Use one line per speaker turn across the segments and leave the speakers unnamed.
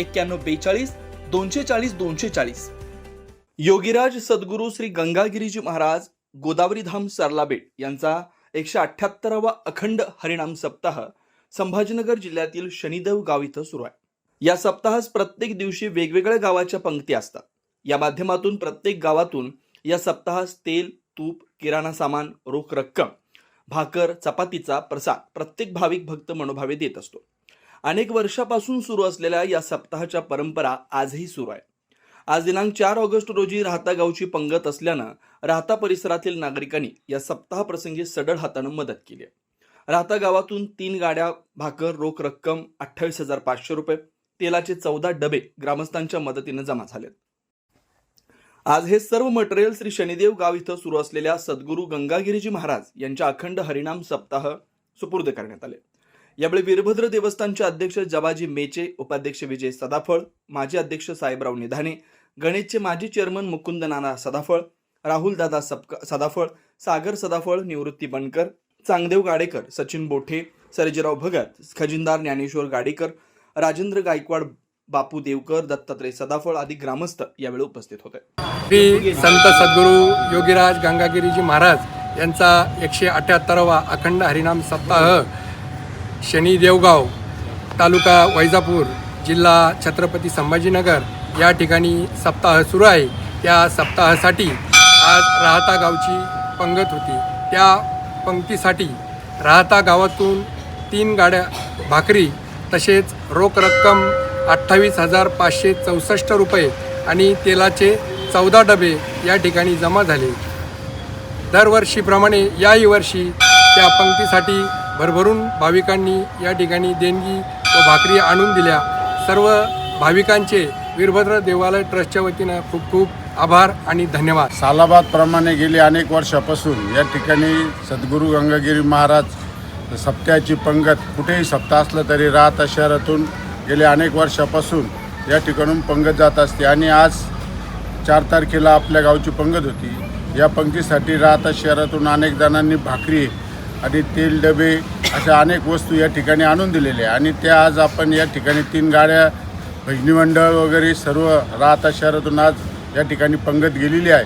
एक्क्याण्णव बेचाळीस दोनशे चाळीस दोनशे चाळीस. योगीराज सद्गुरू श्री गंगागिरीजी महाराज गोदावरी धाम सरलाबेट यांचा एकशे अठ्ठ्याहत्तरावा अखंड हरिणाम सप्ताह संभाजीनगर जिल्ह्यातील शनिदेव गाव इथं सुरू आहे. या सप्ताहास प्रत्येक दिवशी वेगवेगळ्या गावाच्या पंक्ती असतात. या माध्यमातून प्रत्येक गावातून या सप्ताहास तेल तूप किराणा सामान रोख रक्कम भाकर चपातीचा प्रसाद प्रत्येक भाविक भक्त मनोभावे देत असतो. अनेक वर्षापासून सुरू असलेल्या या सप्ताहाच्या परंपरा आजही सुरू आहे. आज दिनांक चार ऑगस्ट रोजी राहता गावची पंगत असल्यानं राहता परिसरातील नागरिकांनी या सप्ताहाप्रसंगी सडळ हातानं मदत केली आहे. राहता गावातून तीन गाड्या भाकर रोख रक्कम अठ्ठावीस हजार पाचशे रुपये तेलाचे चौदा डबे ग्रामस्थांच्या मदतीनं जमा झालेत. आज हे सर्व मटेरियल श्री शनिदेव गाव इथं सुरू असलेल्या सद्गुरू गंगागिरीजी महाराज यांच्या अखंड हरिणाम सप्ताह सुपूर्द करण्यात आले. यावेळी वीरभद्र देवस्थानचे अध्यक्ष जबाजी मेचे उपाध्यक्ष विजय सदाफळ माजी अध्यक्ष साहेबराव निधाने गणेशचे माजी चेअरमन मुकुंद नाना सदाफळ राहुल दादा सपका सदाफळ सागर सदाफळ निवृत्ती बनकर चांगदेव गाडेकर सचिन बोठे सर्जेराव भगत खजिनदार ज्ञानेश्वर गाडेकर राजेंद्र गायकवाड बापू देवकर दत्तात्रय सदाफळ आदी ग्रामस्थ यावेळी उपस्थित होते.
श्री संत सद्गुरू योगीराज गंगागिरीजी महाराज यांचा एकशे अठ्याहत्तरावा अखंड हरिनाम सप्ताह शनी देवगाव तालुका वैजापूर जिल्हा छत्रपती संभाजीनगर या ठिकाणी सप्ताह सुरू आहे. त्या सप्ताहासाठी आज राहता गावची पंगत होती. त्या पंक्तीसाठी राहता गावातून तीन गाड्या भाकरी तसेच रोख रक्कम अठ्ठावीस हजार पाचशे चौसष्ट रुपये आणि तेलाचे चौदा डबे या ठिकाणी जमा झाले. दरवर्षीप्रमाणे याही वर्षी त्या पंक्तीसाठी भरभरून भाविकांनी या ठिकाणी देणगी व भाकरी आणून दिल्या. सर्व भाविकांचे वीरभद्र देवालय ट्रस्टच्या वतीनं खूप खूप आभार आणि धन्यवाद.
सालाबादप्रमाणे गेली अनेक वर्षापासून या ठिकाणी सद्गुरू गंगागिरी महाराज सप्त्याची पंगत कुठेही सप्ताह असलं तरी राहता शहरातून. गेले अनेक वर्षापासून या ठिकाणून पंगत जात असते आणि आज चार तारखेला आपल्या गावची पंगत होती. या पंक्तीसाठी राहता शहरातून अनेक जणांनी भाकरी आणि तेल डबे अशा अनेक वस्तू या ठिकाणी आणून दिलेल्या आहे आणि त्या आज आपण या ठिकाणी तीन गाड्या भजनी मंडळ वगैरे सर्व राहता शहरातून आज या ठिकाणी पंगत गेलेली आहे.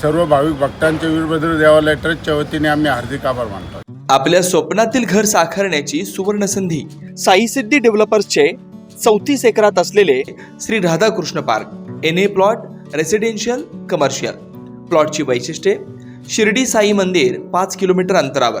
सर्व भाविक भक्तांच्या वीरभद्र देवालय ट्रस्टच्या वतीने आम्ही हार्दिक आभार मानतो.
आपल्या स्वप्नातील घर साकारण्याची सुवर्ण संधी साई सिद्धी डेव्हलपर्सचे चौतीस एकरात असलेले Shri Radhakrishna park N A plot residential commercial प्लॉटची वैशिष्ट्ये शिर्डी साई मंदिर पाच किलोमीटर अंतरावर.